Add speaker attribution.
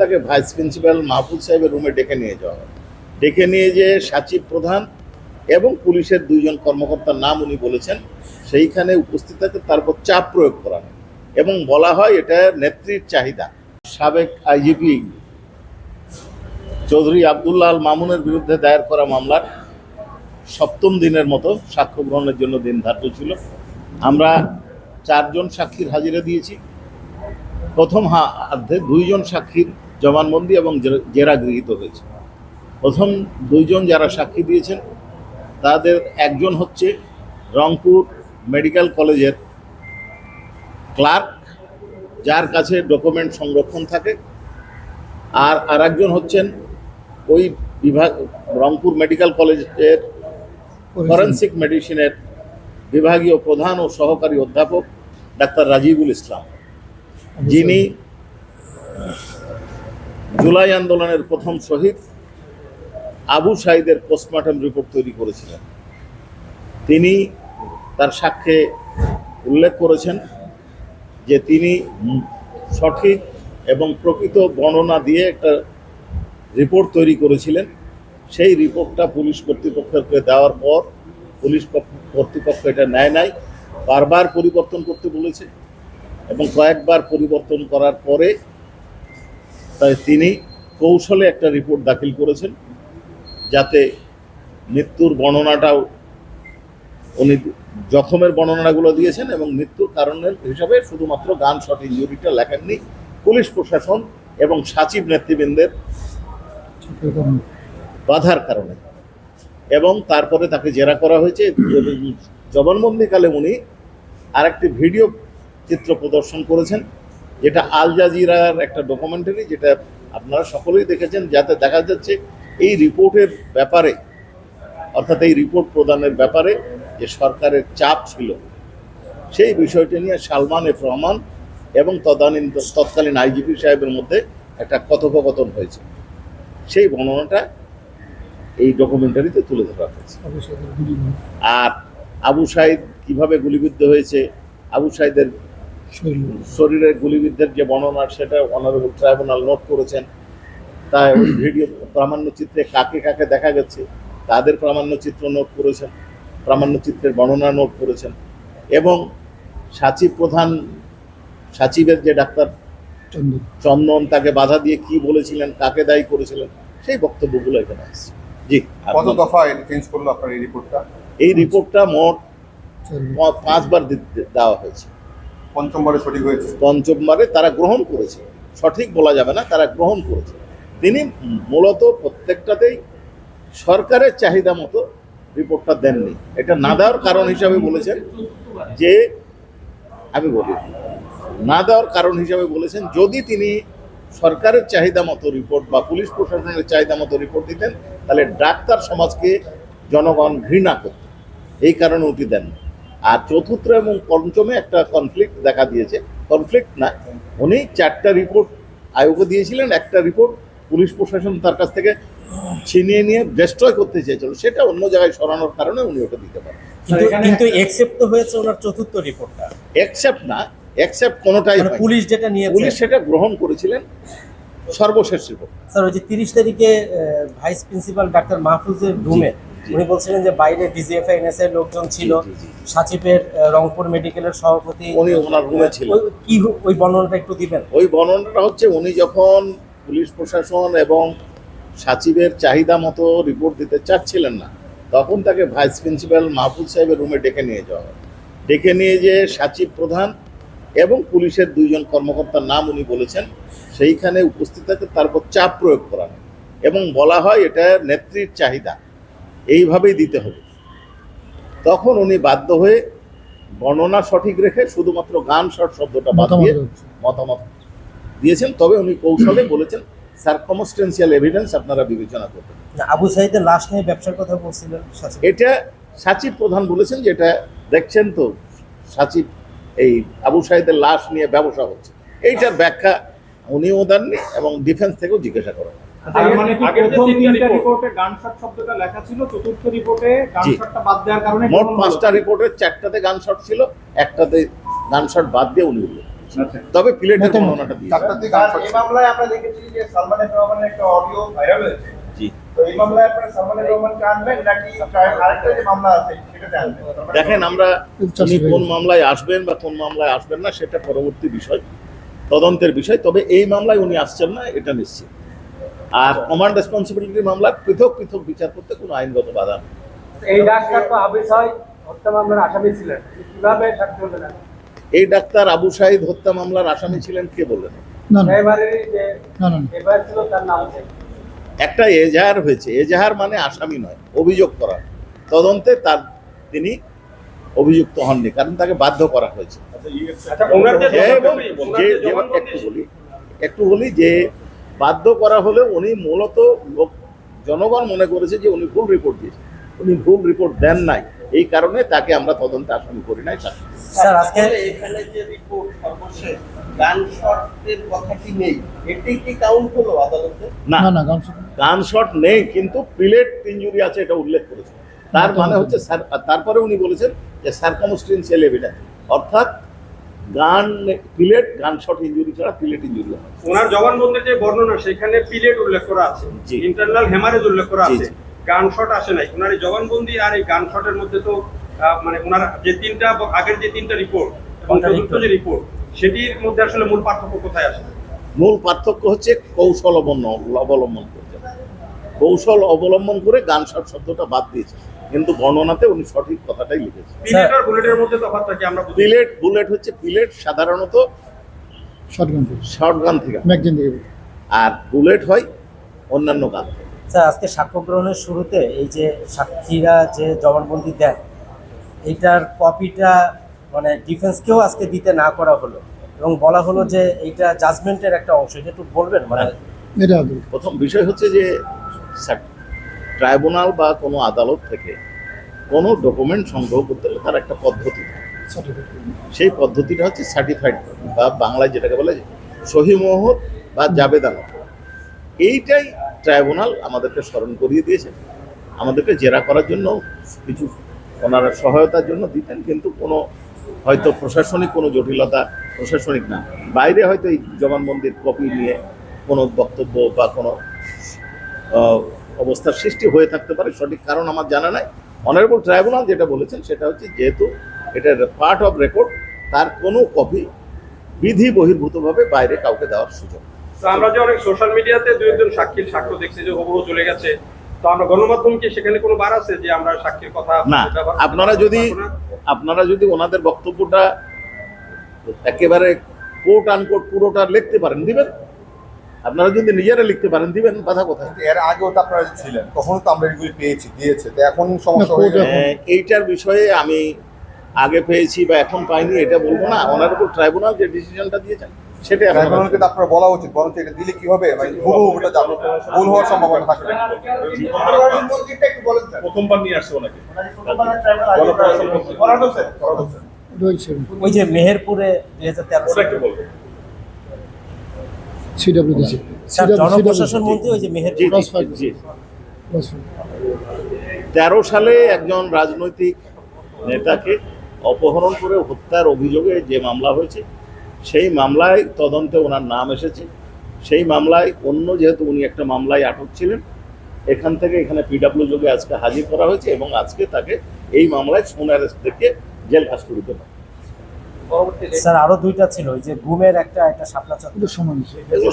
Speaker 1: তাকে vice principal Mahfuz সাহেবের রুমে ডেকে নিয়ে যাওয়া হয়। ডেকে নিয়ে যে সাচিব প্রধান এবং পুলিশের দুইজন কর্মকর্তার নাম উনি বলেছেন, সেইখানে উপস্থিত থাকে তারপর চাপ প্রয়োগ করা হয় এবং বলা হয় এটা নেত্রীর চাহিদা। সাবেক আইজিপি চৌধুরী আবদুল্লাহ মামুনের বিরুদ্ধে দায়ের করা মামলার সপ্তম দিনের মতো সাক্ষ্য গ্রহণের জন্য দিন ধার্য ছিল। আমরা চারজন সাক্ষীর হাজিরা দিয়েছি। প্রথম হাতে দুইজন সাক্ষীর জবানবন্দি এবং জেরা- গৃহীত হয়েছে। প্রথম দুইজন যারা সাক্ষী দিয়েছেন তাদের একজন হচ্ছে রংপুর মেডিকেল কলেজের ক্লার্ক যার কাছে ডকুমেন্ট সংরক্ষণ থাকে আর আরেকজন হচ্ছেন ওই বিভাগ রংপুর মেডিকেল কলেজের ফরেন্সিক মেডিসিনের বিভাগীয় প্রধান ও সহকারী অধ্যাপক ডাক্তার রাজিবুল ইসলাম। যিনি জুলাই আন্দোলনের প্রথম শহীদ আবু সাইদের পোস্টমর্টম রিপোর্ট তৈরি করেছিলেন। তিনি তার সাক্ষ্যে উল্লেখ করেছেন যে তিনি সঠিক এবং প্রকৃত বর্ণনা দিয়ে একটা রিপোর্ট তৈরি করেছিলেন। সেই রিপোর্টটা পুলিশ কর্তৃপক্ষকে দেওয়ার পর পুলিশ পক্ষ- কর্তৃপক্ষ এটা নেয় নাই, বারবার পরিবর্তন করতে বলেছে এবং কয়েকবার পরিবর্তন করার পরে তাই তিনি কৌশলে একটা রিপোর্ট দাখিল করেছেন, যাতে মৃত্যুর বর্ণনাটাও উনি জখমের বর্ণনাগুলো দিয়েছেন এবং মৃত্যুর কারণের হিসাবে শুধুমাত্র গান শট ইঞ্জুরিটা লেখেননি, পুলিশ প্রশাসন এবং সাচিব নেতৃবৃন্দের বাধার কারণে। এবং তারপরে তাকে জেরা করা হয়েছে। জবানবন্দিকালে উনি আরেকটি ভিডিও চিত্র প্রদর্শন করেছেন। যেটা আল জাজিরার একটা ডকুমেন্টারি যেটা আপনারা সকলেই দেখেছেন যাতে দেখা যাচ্ছে এই রিপোর্টের ব্যাপারে অর্থাৎ এই রিপোর্ট প্রদানের ব্যাপারে যে সরকারের চাপ ছিল সেই বিষয়টি নিয়ে সালমান এফ রহমান এবং তদানীন তৎকালীন আইজিপি সাহেবের মধ্যে একটা কথোপকথন হয়েছে। সেই বর্ণনাটা এই ডকুমেন্টারিতে তুলে ধরা হয়েছে। আর আবু সাইদ কীভাবে গুলিবিদ্ধ হয়েছে আবু সাইদের শরীরে। গুলিবিদ্ধের যে বর্ণনা সেটা অনারেবল ট্রাইব্যুনাল নোট করেছেন। তাই ওই ভিডিও প্রামাণ্য চিত্রে কাকে কাকে দেখা গেছে তাদের প্রামাণ্য চিত্র নোট করেছেন প্রামাণ্য চিত্রের বর্ণনা নোট করেছেন। এবং সাচিব প্রধান সাচিবের যে ডাক্তার চন্দন। তাকে বাধা দিয়ে কি বলেছিলেন কাকে দায়ী করেছিলেন সেই বক্তব্যগুলো এখানে আসছে জি
Speaker 2: কত দফা চেঞ্জ করল আপনার এই রিপোর্টটা
Speaker 1: এই রিপোর্টটা মোট পাঁচবার দেওয়া হয়েছে।
Speaker 2: পঞ্চমবারে সঠিক হয়েছে।
Speaker 1: পঞ্চমবারে তারা গ্রহণ করেছে। সঠিক বলা যাবে না, তারা গ্রহণ করেছে। তিনি মূলত প্রত্যেকটাতেই সরকারের চাহিদা মতো রিপোর্টটা দেননি। এটা না দেওয়ার কারণ হিসাবে বলেছেন যে, আমি বলি, না দেওয়ার কারণ হিসাবে বলেছেন যদি তিনি সরকারের চাহিদা মতো রিপোর্ট বা পুলিশ প্রশাসনের চাহিদা মতো রিপোর্ট দিতেন, তাহলে ডাক্তার সমাজকে জনগণ ঘৃণা করত। এই কারণে উঠি দেন আর চতুর্থ এবং পঞ্চমে একটা কনফ্লিক্ট দেখা দিয়েছে। কনফ্লিক্ট না উনি চারটা রিপোর্ট আয়োগে দিয়েছিলেন একটা রিপোর্ট পুলিশ প্রশাসন তার কাছ থেকে ছিনিয়ে নিয়ে ডেস্ট্রয় করতে চেয়েছিল। সেটা অন্য জায়গায় সরানোর কারণে উনি ওটা দিতে পারেন।
Speaker 3: কিন্তু কিন্তু একসেপ্ট তো হয়েছে ওনার চতুর্থ রিপোর্টটা
Speaker 1: অ্যাকসেপ্ট না অ্যাকসেপ্ট কোনোটাই
Speaker 3: মানে পুলিশ যেটা নিয়েছে
Speaker 1: পুলিশ সেটা গ্রহণ করেছিলেন সর্বশেষ রিপোর্ট
Speaker 3: স্যার ওই যে তিরিশ তারিখে ভাইস প্রিন্সিপাল ডাক্তার মাহফুজের রুমে। উনি বলছিলেন যে বাইরে ডিজিএফআই এনএসআই লোকজন ছিল। সাচিপের রংপুর মেডিকেলের সভাপতি।
Speaker 1: উনি ওনার রুমে ছিলেন।
Speaker 3: ওই- কি ওই বর্ণনাটা একটু দিবেন?
Speaker 1: ওই বর্ণনাটা হচ্ছে উনি যখন পুলিশ প্রশাসন এবং সাচিবের চাহিদা মতো রিপোর্ট দিতে চাচ্ছিলেন না তখন তাকে ভাইস প্রিন্সিপাল মাহফুজ সাহেবের রুমে ডেকে নিয়ে যাওয়া হয়। ডেকে নিয়ে যে সাচিব প্রধান এবং পুলিশের দুইজন কর্মকর্তার নাম উনি বলেছেন সেইখানে উপস্থিত থাকে তারপর চাপ প্রয়োগ করা এবং বলা হয় এটা নেত্রীর চাহিদা। এইভাবেই দিতে হবে। তখন উনি বাধ্য হয়ে বর্ণনা সঠিক রেখে শুধুমাত্র গান শট শব্দটা বাদ দিয়ে মতামত দিয়েছেন। তবে উনি কৌশলে বলেছেন সার্কমস্টেন্সিয়াল এভিডেন্স আপনারা বিবেচনা করবেন।
Speaker 3: আবু সাইদের লাশ নিয়ে ব্যবসার কথা বলছিলেন
Speaker 1: এটা সাচিব প্রধান বলেছেন যে এটা দেখছেন তো সাচিব এই আবু সাইদের লাশ নিয়ে ব্যবসা হচ্ছে। এইটার ব্যাখ্যা উনিও দেননি এবং ডিফেন্স থেকেও জিজ্ঞাসা করা
Speaker 4: তার কি
Speaker 5: আগের যে
Speaker 4: প্রথম
Speaker 5: তিনটা
Speaker 4: তিনটা
Speaker 5: report-
Speaker 4: রিপোর্টে গানশট শব্দটা লেখা ছিল চতুর্থ রিপোর্টে গানশটটা বাদ দেওয়ার কারণে
Speaker 1: মোট পাঁচটা রিপোর্টের চারটাতে গান ছিল একটাতে গান বাদ দিয়ে উনি উল্লেখ তবে প্লেটের বর্ণনাটা দিয়েছি
Speaker 2: চারটাতে
Speaker 5: স্যার,
Speaker 2: গান
Speaker 5: এই মামলায় আমরা দেখেছি যে সালমান রহমানের একটা অডিও ভাইরাল হয়েছে।
Speaker 1: জি।
Speaker 5: তো এই মামলায় আপনারা সালমান এফ রহমানকে আনবেন নাকি আরেকটা যে মামলা আছে সেটাতে আনবেন?
Speaker 1: দেখেন আমরা উনি কোন মামলায় আসবেন বা কোন মামলায় আসবেন না সেটা পরবর্তী বিষয় তদন্তের বিষয়। তবে এই মামলায় উনি আসছেন না এটা নিশ্চিত। আর কমান্ড রেসপন্সিবিলিটি মামলার পৃথক পৃথক বিচার করতে কোনো আইনগত বাধা নেই।
Speaker 4: এই ডাক্তার তো আবিস হয় হত্যা মামলার আসামি ছিলেন। কীভাবে সাক্ষী হলেন
Speaker 1: এই ডাক্তার আবু সাইদ হত্যা মামলার আসামি ছিলেন কে বললেন?
Speaker 6: না না।
Speaker 4: এবারে যে
Speaker 6: না না
Speaker 4: এবার ছিল তার নাম আছে
Speaker 1: একটা এজাহার হয়েছে। এজাহার মানে আসামি নয় অভিযোগ করা। তদন্তে তার তিনি অভিযুক্ত হননি কারণ তাকে বাধ্য করা হয়েছে।
Speaker 4: আচ্ছা
Speaker 1: একটু বলি একটু বলি যে বাধ্য করা হলে উনি মূলত লোক জনগণ মনে করেছে যে উনি ভুল রিপোর্ট দিয়েছেন। উনি ভুল রিপোর্ট দেন নাই। এই কারণে তাকে আমরা তদন্তে আসামি করি নাই
Speaker 3: স্যার। আজকে
Speaker 7: এখানে যে রিপোর্ট সর্বশেষ গান শটের কথাটি নেই। এটি কি কাউন্ট হলো আদালতে?
Speaker 1: না।
Speaker 6: না গান
Speaker 1: শট নেই কিন্তু প্লেট ইঞ্জুরি আছে এটা উল্লেখ করেছে। তার মানে হচ্ছে স্যার তারপরে উনি বলেছেন যে সার্কামস্টেন্সিয়াল এভিডেন্স অর্থাৎ গান প্লেট গান শট ইঞ্জুরি ছাড়া প্লেট ইঞ্জুরি হয়।
Speaker 4: ওনার জবানবন্দির যে বর্ণনা সেখানে পিলেট উল্লেখ করা আছে। ইন্টারনাল হেমারেজ উল্লেখ করা আছে। গান শট আসে নাই। ওনার এই জবানবন্দি আর এই গান শটের মধ্যে তো আহ, মানে ওনার যে তিনটা আগের যে তিনটা রিপোর্ট এবং চতুর্থ যে রিপোর্ট সেটির মধ্যে আসলে মূল পার্থক্য কোথায় আসে?
Speaker 1: মূল পার্থক্য হচ্ছে কৌশল অবলম্বন অবলম্বন করতে। কৌশল অবলম্বন করে গান শট শব্দটা বাদ দিয়েছে। কিন্তু বর্ণনাতে উনি সঠিক কথাটাই লিখেছে
Speaker 4: পিলেট বুলেটের মধ্যে তফাৎটা কি আমরা
Speaker 1: পিলেট বুলেট হচ্ছে পিলেট সাধারণত
Speaker 6: শর্ট গান থেকে।
Speaker 1: শর্ট গান থেকে।
Speaker 6: ম্যাগজিন থেকে
Speaker 1: আর বুলেট হয় অন্যান্য গান
Speaker 3: স্যার আজকে সাক্ষ্য গ্রহণের শুরুতে এই যে সাক্ষীরা যে জবানবন্দি দেন এইটার কপিটা মানে ডিফেন্সকেও আজকে দিতে না করা হলো। এবং বলা হলো যে এইটা জাজমেন্টের একটা অংশ। এটা একটু বলবেন? মানে
Speaker 6: এটা
Speaker 1: প্রথম বিষয় হচ্ছে যে ট্রাইব্যুনাল বা কোনো আদালত থেকে কোনো ডকুমেন্ট সংগ্রহ করতে হলে তার একটা পদ্ধতি সেই পদ্ধতিটা হচ্ছে সার্টিফাইড বা বাংলায় যেটাকে বলে সহিমোহর বা জাবেদানা এইটাই ট্রাইব্যুনাল আমাদেরকে স্মরণ করিয়ে দিয়েছে। আমাদেরকে জেরা করার জন্য কিছু ওনারা সহায়তার জন্য দিতেন, কিন্তু কোনো হয়তো প্রশাসনিক কোনো জটিলতা প্রশাসনিক না। বাইরে হয়তো এই জবানবন্দির কপি নিয়ে কোনো বক্তব্য বা কোনো অবস্থার সৃষ্টি হয়ে থাকতে পারে সঠিক কারণ আমার জানা নাই। অনারেবল ট্রাইব্যুনাল যেটা বলেছেন সেটা হচ্ছে যেহেতু এটা পার্ট অফ রেকর্ড তার কোনো কপি বিধি বহির্ভূতভাবে বাইরে কাউকে দেওয়ার সুযোগ
Speaker 4: আমরা যে অনেক সোশ্যাল মিডিয়াতে দু একজন সাক্ষীর সাক্ষ্য দেখছি যে হুবহু চলে গেছে। তো আমরা গণমাধ্যম কি সেখানে কোনো বার আছে যে আমরা সাক্ষীর কথা
Speaker 1: না আপনারা যদি আপনারা যদি ওনাদের বক্তব্যটা একেবারে কোট আনকোট পুরোটা লিখতে পারেন দিবেন? আপনারা যদি নিজেরা লিখতে পারেন দিবেন কথা কোথায়?
Speaker 2: এর আগেও তো আপনারা ছিলেন তখনও তো আমরা এগুলি পেয়েছি দিয়েছে। তো এখন সমস্যা হয়ে
Speaker 1: আহ, এইটার বিষয়ে আমি আগে পেয়েছি বা এখন পাইনি এটা বলব না। ওনার উপর ট্রাইব্যুনাল যে ডিসিশনটা দিয়েছেন সেটা
Speaker 2: ট্রাইব্যুনালকে তো আপনারা বলা উচিত বরঞ্চ এটা দিলে কি হবে? মানে হুবহু ওটা যাবে। ভুল হওয়ার সম্ভাবনা থাকবে
Speaker 8: প্রথমবার নিয়ে আসছে ওনাকে।
Speaker 3: ওই যে মেহেরপুরে দুই হাজার তেরো
Speaker 6: সিডব্লিউডিসি
Speaker 3: জনপ্রশাসন মন্ত্রী ওই যে মেহেরপুর
Speaker 1: জি,
Speaker 6: Crossfire.
Speaker 1: জি তেরো সালে একজন রাজনৈতিক নেতাকে অপহরণ করে হত্যার অভিযোগে যে মামলা হয়েছে সেই মামলায় তদন্তে ওনার নাম এসেছে। সেই মামলায় অন্য যেহেতু উনি একটা মামলায় আটক ছিলেন এখান থেকে এখানে পিডাব্লিউ যোগে আজকে হাজির করা হয়েছে এবং আজকে তাকে এই মামলায় সোনার থেকে জেল নেওয়া
Speaker 3: স্যার আরও দুইটা ছিল ওই যে গুমের একটা একটা শাপলা
Speaker 6: সমান
Speaker 1: এগুলো